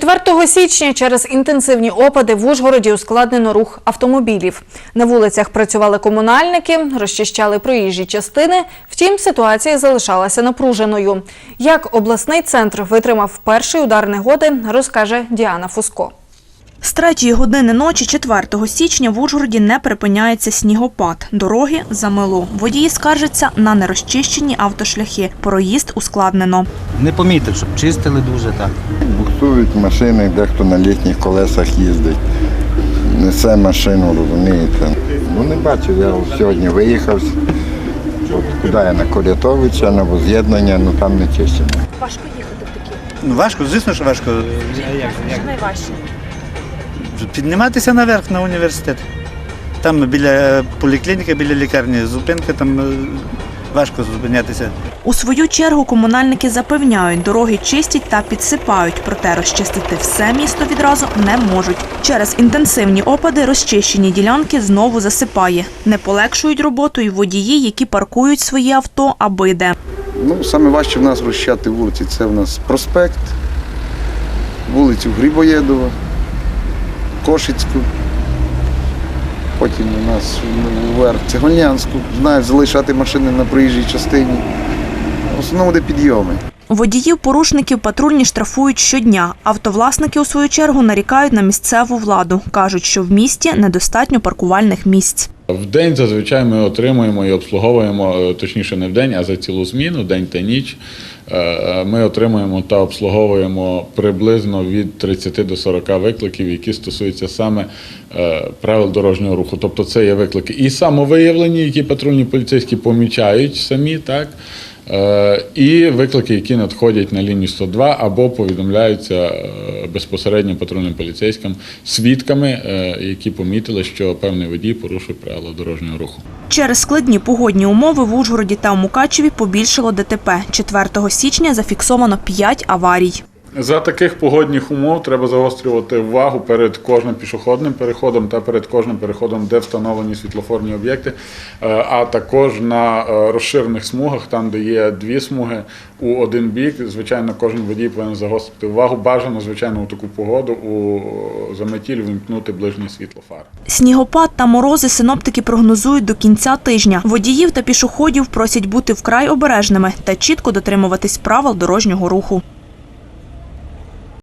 4 січня через інтенсивні опади в Ужгороді ускладнено рух автомобілів. На вулицях працювали комунальники, розчищали проїжджі частини. Втім, ситуація залишалася напруженою. Як обласний центр витримав перший удар негоди, розкаже Діана Фуско. З третьої години ночі 4 січня в Ужгороді не припиняється снігопад. Дороги замело. Водії скаржаться на нерозчищені автошляхи. Проїзд ускладнено. Не помітив, щоб чистили дуже так. Буксують машини, дехто на літніх колесах їздить. Несе машину, розумієте. Ну не бачив, я сьогодні виїхав. От куди я на Корятовича, на воз'єднання, ну там не чищено. Важко їхати в такі. Ну важко, звісно, що важко. Як? найважче. Підніматися наверх на університет. Там біля поліклініки, біля лікарні зупинка, там е, важко зупинятися. У свою чергу комунальники запевняють, дороги чистять та підсипають, проте розчистити все місто відразу не можуть. Через інтенсивні опади розчищені ділянки знову засипає. Не полегшують роботу й водії, які паркують свої авто аби де. Ну, саме важче в нас розчищати вулиці. Це в нас проспект, вулицю Грибоєдова, Кошицьку. Потім у нас вверх Цегольнянську. Знають залишати машини на проїжджій частині. В основному де підйоми. Водіїв порушників патрульні штрафують щодня. Автовласники у свою чергу нарікають на місцеву владу. кажуть, що в місті недостатньо паркувальних місць. В день зазвичай ми отримуємо і обслуговуємо, е, точніше не в день, а за цілу зміну, день та ніч. е, е, Ми отримуємо та обслуговуємо приблизно від 30 до 40 викликів, які стосуються саме правил дорожнього руху. Тобто це є виклики і самовиявлені, які патрульні поліцейські помічають самі, так. І виклики, які надходять на лінію 102 або повідомляються безпосередньо патрульним поліцейським свідками, е, які помітили, що певний водій порушив правила дорожнього руху. Через складні погодні умови в Ужгороді та у Мукачеві побільшало ДТП. 4 січня зафіксовано 5 аварій. За таких погодних умов треба загострювати увагу перед кожним пішохідним переходом та перед кожним переходом, де встановлені світлофорні об'єкти, е, а також на е, розширених смугах, там де є дві смуги у один бік. Звичайно, кожен водій повинен загострити увагу. Бажано, звичайно, у таку погоду у заметіль вимкнути ближнє світло фар. Снігопад та морози синоптики прогнозують до кінця тижня. Водіїв та пішоходів просять бути вкрай обережними та чітко дотримуватись правил дорожнього руху.